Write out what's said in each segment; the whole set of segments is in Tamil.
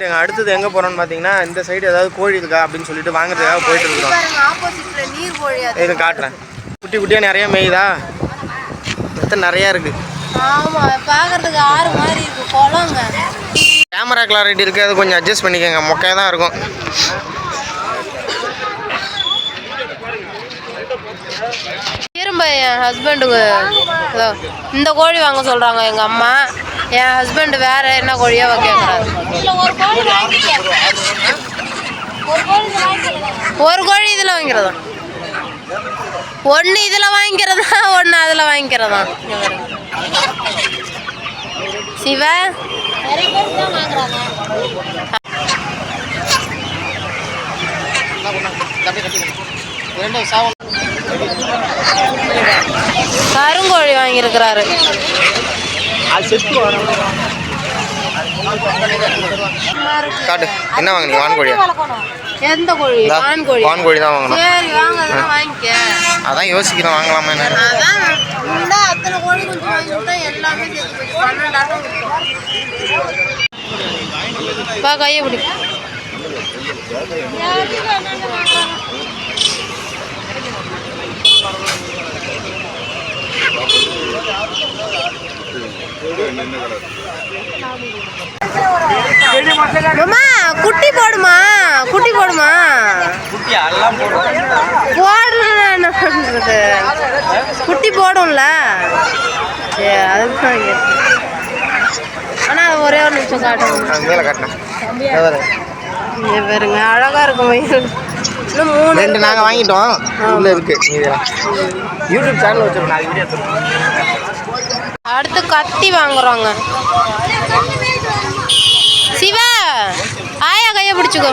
எங்க அடுத்தது எங்கே போகிறோம்னு பார்த்தீங்கன்னா இந்த சைடு ஏதாவது கோழி இருக்கா அப்படின்னு சொல்லிட்டு வாங்குறதுக்காக போயிட்டு அது. இது காட்டுறேன். குட்டி குட்டியாக நிறைய மேயுதா? மொத்தம் நிறையா இருக்குது ஆமா பாக்குறதுக்கு ஆறு மாதிரி இருக்கு கேமரா கிளாரிட்டி இருக்குது அது கொஞ்சம் அட்ஜஸ்ட் பண்ணிக்கோங்க. மொக்கையாக தான் இருக்கும். திரும்ப என் ஹஸ்பண்டுக்கு இந்த கோழி வாங்க சொல்றாங்க எங்க அம்மா. என் ஹஸ்பண்ட் வேற என்ன கோழியோ கேட்குறாரு ஒரு கோழி இதில் வாங்கிறதா ஒன்று இதில் வாங்கிக்கிறதா ஒன்று அதில் வாங்கிக்கிறதா? இங்க சிவ? கருங்கோழி வாங்கியிருக்கிறாரு. காட்டு. என்ன வாங்குனீங்க? வான் கோழியா எந்த கோழி? இந்தா, வான் கோழி வான் கோழி தான் வாங்கணும். சரி வாங்க அதெல்லாம் வாங்கிக்க. அதான் யோசிக்கிறேன் வாங்கலாமா என்ன? அதான். இந்த அத்தனை கோழி வாங்கிட்டா எல்லாமே பன்னெண்டாயிரம் பா கையை பிடி. அம்மா குட்டி போடுமா குட்டி போடுமா? போடணும் என்ன பண்றது குட்டி போடும்ல. அதுதான். ஆனா ஒரே ஒரு நிமிஷம் இங்க பாருங்க அழகா இருக்கும் மயில். இன்னும் மூணு ரெண்டு நாங்கள் வாங்கிட்டோம். உள்ள இருக்கு யூடியூப் சேனல் வச்சிருக்கோம் அடுத்து கத்தி வாங்குறோங்க. சிவா ஆயா கையை பிடிச்சுக்கோ.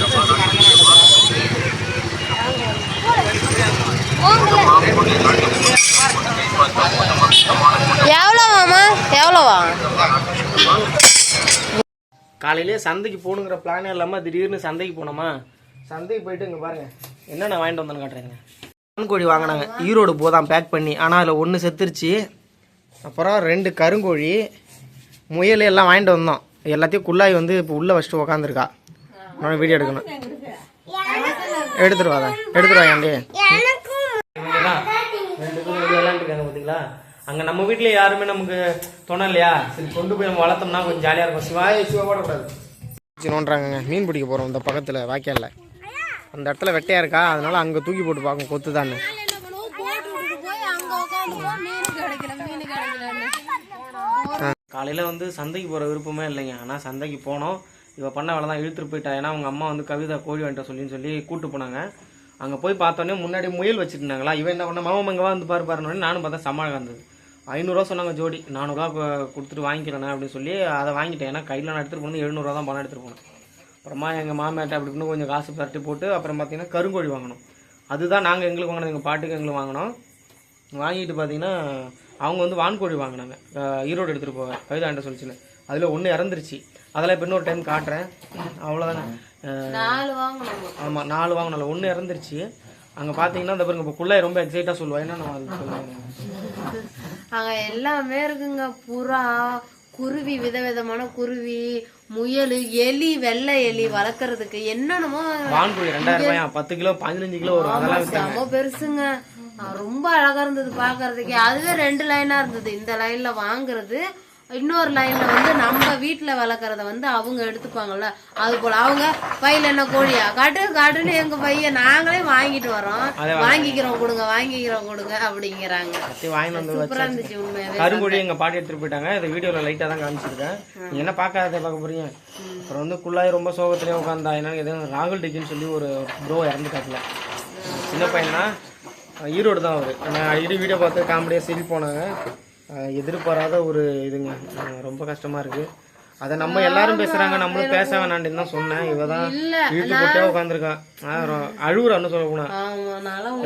காலையிலே சந்தைக்கு போகணுங்கிற பிளானே இல்லாமல் திடீர்னு சந்தைக்கு போனோமா? சந்தைக்கு போயிட்டு இங்கே பாருங்க. என்னென்ன வாங்கிட்டு வந்தேன்னு காட்டுறேங்க? கோழி வாங்கினாங்க. ஈரோடு போதான் பேக் பண்ணி. ஆனால் அதில் ஒன்று செத்துருச்சு. அப்புறம் ரெண்டு கருங்கோழி முயல் எல்லாம் வாங்கிட்டு வந்தோம். எல்லாத்தையும் குள்ளாய் வந்து இப்போ உள்ளே வச்சுட்டு உக்காந்துருக்கா. நான் வீடியோ எடுக்கணும். எடுத்துட்டு வாங்க எடுத்துட்டு வாங்க அப்படியே ரெண்டு பேரும் வெளியே விளையாண்டுருக்காங்க பார்த்தீங்களா அங்கே நம்ம வீட்டில் யாருமே நமக்கு துணை இல்லையா? சரி கொண்டு போய் நம்ம வளர்த்தோம்னா கொஞ்சம் ஜாலியாக இருக்கும். சிவாய சிவா போடக்கூடாது நோண்டுறாங்கங்க மீன் பிடிக்க போகிறோம் இந்த பக்கத்தில் வாய்க்காலில். அந்த இடத்துல வெட்டையாக இருக்கா? அதனால அங்கே தூக்கி போட்டு பார்க்கும் கொத்து தானே காலையில் வந்து சந்தைக்கு போகிற விருப்பமே இல்லைங்க. ஆனால் சந்தைக்கு போனோம். இவ பண்ண வேலை தான் இழுத்துட்டு போயிட்டா. ஏன்னா அவங்க அம்மா வந்து கவிதா கோழி வாங்கிட்ட சொல்லின்னு சொல்லி கூட்டு போனாங்க. அங்கே போய் பார்த்தோன்னே முன்னாடி முயல் வச்சுருந்தாங்களா? இவன் என்ன பண்ண மாமா இங்கே வந்து பாரு பாருன்னு நானும் பார்த்தா சமாளம் இருந்தது ஐநூறுரூவா சொன்னாங்க ஜோடி. நானூறுரூவா கொடுத்துட்டு வாங்கிக்கிறேண்ணே அப்படின்னு சொல்லி அதை வாங்கிட்டேன். ஏன்னா கையில் நான் எடுத்துகிட்டு போனது எழுநூறுவா தான் பணம் எடுத்துகிட்டு போனேன். அப்புறமா எங்கள் மாமியார்ட்ட அப்படி இப்படின்னு கொஞ்சம் காசு பரட்டி போட்டு அப்புறம் பார்த்தீங்கன்னா கருங்கோழி வாங்கினோம். அதுதான் நாங்கள் எங்களுக்கு வாங்கினது. எங்கள் பாட்டுக்கு எங்களுக்கு வாங்கினோம். வாங்கிட்டு பார்த்தீங்கன்னா அவங்க வந்து வான்கோழி வாங்கினாங்க. ஈரோடு எடுத்துகிட்டு போவேன் கவிதாண்ட சொல்லிச்சுன்னு. அதில் ஒன்று இறந்துருச்சு. அதெல்லாம் இப்போ இன்னொரு டைம் காட்டுறேன். அவ்வளோதானே ஆமாம் நாலு வாங்கினால ஒன்று இறந்துருச்சு. அங்கே பார்த்தீங்கன்னா இந்த பாருங்க இப்போ குள்ளாய் ரொம்ப எக்ஸைட்டாக சொல்லுவா. என்ன நான் அது சொல்லுவேன் அங்க எல்லாமே இருக்குங்க. புறா குருவி விதவிதமான குருவி முயல் எலி வெள்ளை எலி வளர்க்கறதுக்கு என்னென்னமோ வான்கோழி ரெண்டாயிரம் ரூபாயா? பத்து கிலோ பதினஞ்சு கிலோ செம பெருசுங்க. ரொம்ப அழகா இருந்தது பாக்குறதுக்கு. அதுவே ரெண்டு லைனா இருந்தது. இந்த லைன்ல வாங்குறது இன்னொரு லைன்ல வந்து நம்ம வீட்டுல வளர்க்கறத வந்து அவங்க எடுத்துப்பாங்கல்ல அது போல அவங்க பையில என்ன கோழியா? காட்டு காட்டுன்னு எங்க பையன் நாங்களே வாங்கிட்டு வரோம் வாங்கிக்கிறோம் கொடுங்க வாங்கிக்கிறோம் கொடுங்க அப்படிங்கிறாங்க. சூப்பரா இருந்துச்சு உண்மையாவே. கருங்கோழி எங்க பாட்டி எடுத்துட்டு போயிட்டாங்க. இந்த வீடியோல லைட்டா தான் காமிச்சிருக்கேன். என்ன பார்க்காத பார்க்க போறீங்க? அப்புறம் வந்து குள்ளாய் ரொம்ப சோகத்திலே உட்காந்தா என்னன்னு எதுவும் ராகுல் டிக்கின்னு சொல்லி ஒரு ப்ரோ இறந்துட்டாப்புல சின்ன பையனா? ஈரோடு தான் அவர். நான் அடிக்கடி வீடியோ பார்த்து காமெடியாக சிரி போனாங்க எதிர்பாராத ஒரு இதுங்க. ரொம்ப கஷ்டமாக இருக்குது அதை நம்ம எல்லாரும் பேசுகிறாங்க நம்மளும் பேச வேணான்னு தான் சொன்னேன். இவ தான் இல்ல இழுத்து போட்டே உட்காந்துருக்கான் அழுகுறான்னு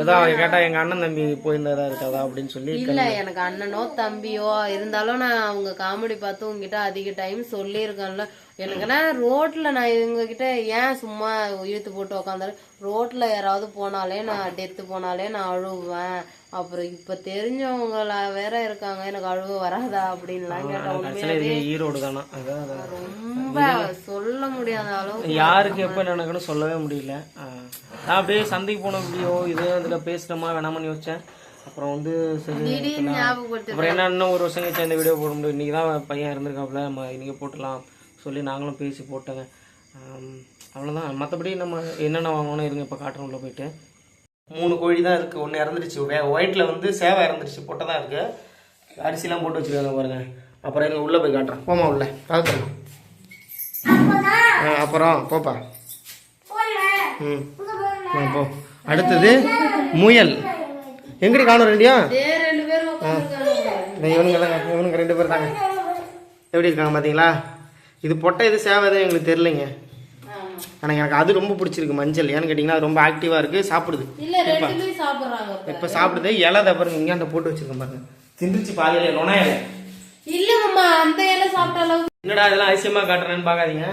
ஏதோ அவன் கேட்டா எங்க அண்ணன் தம்பி போயிருந்ததா இருக்காதா அப்படின்னு சொல்லி இல்ல எனக்கு அண்ணனோ தம்பியோ இருந்தாலும் நான் அவங்க காமெடி பார்த்து உங்ககிட்ட அதிக டைம் சொல்லியிருக்கேன்ல. எனக்குன்னா ரோட்ல நான் இவங்க கிட்ட ஏன் சும்மா இழுத்து போட்டு உக்காந்தாரு? ரோட்ல யாராவது போனாலே நான் டெத்து போனாலே நான் அழுவேன். அப்புறம் இப்ப தெரிஞ்சவங்கள வேற இருக்காங்க எனக்கு அழுவ வராதா அப்படின்லாம் கேட்டா கடைசியில் இது ஈரோடு தானா. ரொம்ப சொல்ல முடியாத அளவு யாருக்கு எப்போ நடக்கணும் சொல்லவே முடியல. நான் அப்படியே சந்தைக்கு போன வீடியோ இதே அதில் பேசுகிறோமா வேணாமான்னு யோசிச்சேன். அப்புறம் வந்து சரி அப்புறம் என்ன இன்னும் ஒரு வருஷம் கழிச்சு இந்த வீடியோ போட முடியும். இன்றைக்கி தான் பையன் இருந்திருக்காப்புல நம்ம இன்றைக்கி போட்டுடலாம் சொல்லி நாங்களும் பேசி போட்டோங்க. அவ்வளோதான் மற்றபடி நம்ம என்னென்ன வாங்கணும் இருங்க இப்போ காட்டுறோம் உள்ள போயிட்டு. மூணு கோழி தான் இருக்குது ஒன்று இறந்துருச்சு. வே ஒயிட்டில் வந்து சேவை இறந்துருச்சு. பொட்டை தான் இருக்குது அரிசிலாம் போட்டு வச்சுருக்காங்க பாருங்க. அப்புறம் எங்க உள்ளே போய் காட்டுறேன். போமா உள்ள. பார்த்துக்கலாம் ஆ அப்புறம் போப்பா. ம். ஆ, போ. அடுத்தது முயல். எங்கடி காணும் ரெண்டியா இதே ரெண்டு பேரும் உட்காந்துருக்காங்க இந்த இவனுங்க இவனுங்க ரெண்டு பேர் தாங்க. எப்படி இருக்காங்க பார்த்தீங்களா இது பொட்டை இது சேவை எதுவும் எங்களுக்கு தெரிலைங்க. ஆனால் எனக்கு அது ரொம்ப பிடிச்சிருக்கு மஞ்சள். ஏன்னு கேட்டிங்கன்னா ரொம்ப ஆக்டிவாக இருக்குது சாப்பிடுது. இப்ப. சாப்பிடுது. இலை பாருங்க இங்கே அந்த போட்டு வச்சிருக்கேன் பாருங்க. தின்றுச்சு பாதியில நொனா இலை. இல்ல மாமா அந்த இலை சாப்பிட்ட அளவுக்கு என்னடா இதெல்லாம் அதிசயமாக காட்டுறேன்னு பார்க்காதீங்க.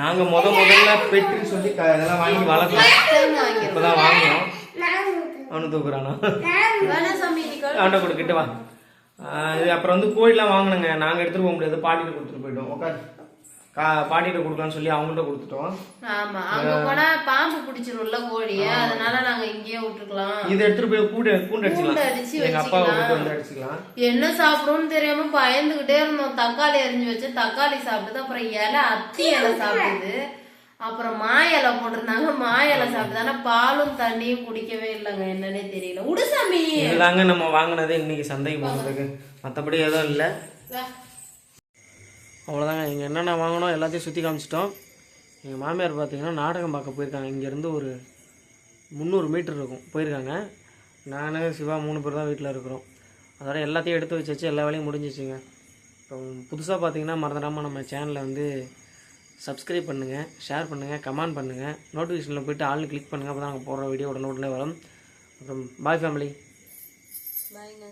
நாங்கள் முத முதல்ல பெட்டுன்னு சொல்லி இதெல்லாம் வாங்கி வளர்க்கலாம் வாங்கிருக்கோம் இப்போ தான் வாங்கினோம். அவனு தூக்குறானா? அவன்கிட்ட கொடுக்கிட்டு வா. இது அப்புறம் வந்து கோழிலாம் வாங்கினோங்க. நாங்கள் எடுத்துகிட்டு போக முடியாது. பாட்டிகிட்ட கொடுத்துட்டு போயிட்டோம் உட்காரு கா பாட்டிகிட்ட கொடுக்கலாம்னு சொல்லி அவங்கள்ட்ட கொடுத்துட்டோம். ஆமா அங்க போனா பாம்பு பிடிச்சிரும்ல கோழிய அதனால நாங்க இங்கேயே விட்டுருக்கலாம். இதை எடுத்துட்டு போய் கூண்டு கூண்டு கூண்டு அடிச்சு அடிச்சுக்கலாம் எங்க அப்பா. விட்டு வந்து அடிச்சுக்கலாம். என்ன சாப்பிடும்னு தெரியாம பயந்துகிட்டே இருந்தோம். தக்காளி அரிஞ்சு வச்சு தக்காளி சாப்பிட்டது அப்புறம் இலை அத்தி இலை சாப்பிடுது அப்புறம் மா இலை போட்டிருந்தாங்க. மா இலை சாப்பிடுது ஆனா பாலும் தண்ணியும் குடிக்கவே இல்லைங்க. என்னன்னே தெரியல. உடுசாமி இதுதாங்க நம்ம வாங்கினது. இன்னைக்கு சந்தைக்கு போனதுக்கு மற்றபடி எதுவும் இல்லை. அவ்வளோதாங்க இங்கே என்னென்ன வாங்கினோம் எல்லாத்தையும் சுற்றி காமிச்சிட்டோம். எங்கள் மாமியார் பார்த்தீங்கன்னா நாடகம் பார்க்க போயிருக்காங்க. இங்கேருந்து ஒரு முந்நூறு மீட்டர் இருக்கும். போயிருக்காங்க. நான் சிவா மூணு பேர் தான் வீட்டில் இருக்கிறோம். அதோட எல்லாத்தையும் எடுத்து வச்சு எல்லா வேலையும் முடிஞ்சிச்சுங்க. இப்போ புதுசாக பார்த்தீங்கன்னா மறந்துடாமல் நம்ம சேனலை வந்து சப்ஸ்கிரைப் பண்ணுங்கள் ஷேர் பண்ணுங்கள் கமெண்ட் பண்ணுங்கள் நோட்டிஃபிகேஷனில் போய்ட்டு ஆள் கிளிக் பண்ணுங்கள் அப்போ தான் நாங்கள் போடுற வீடியோ உடனே உடனே வரும். அப்புறம் பாய் ஃபேமிலி பாய்ங்க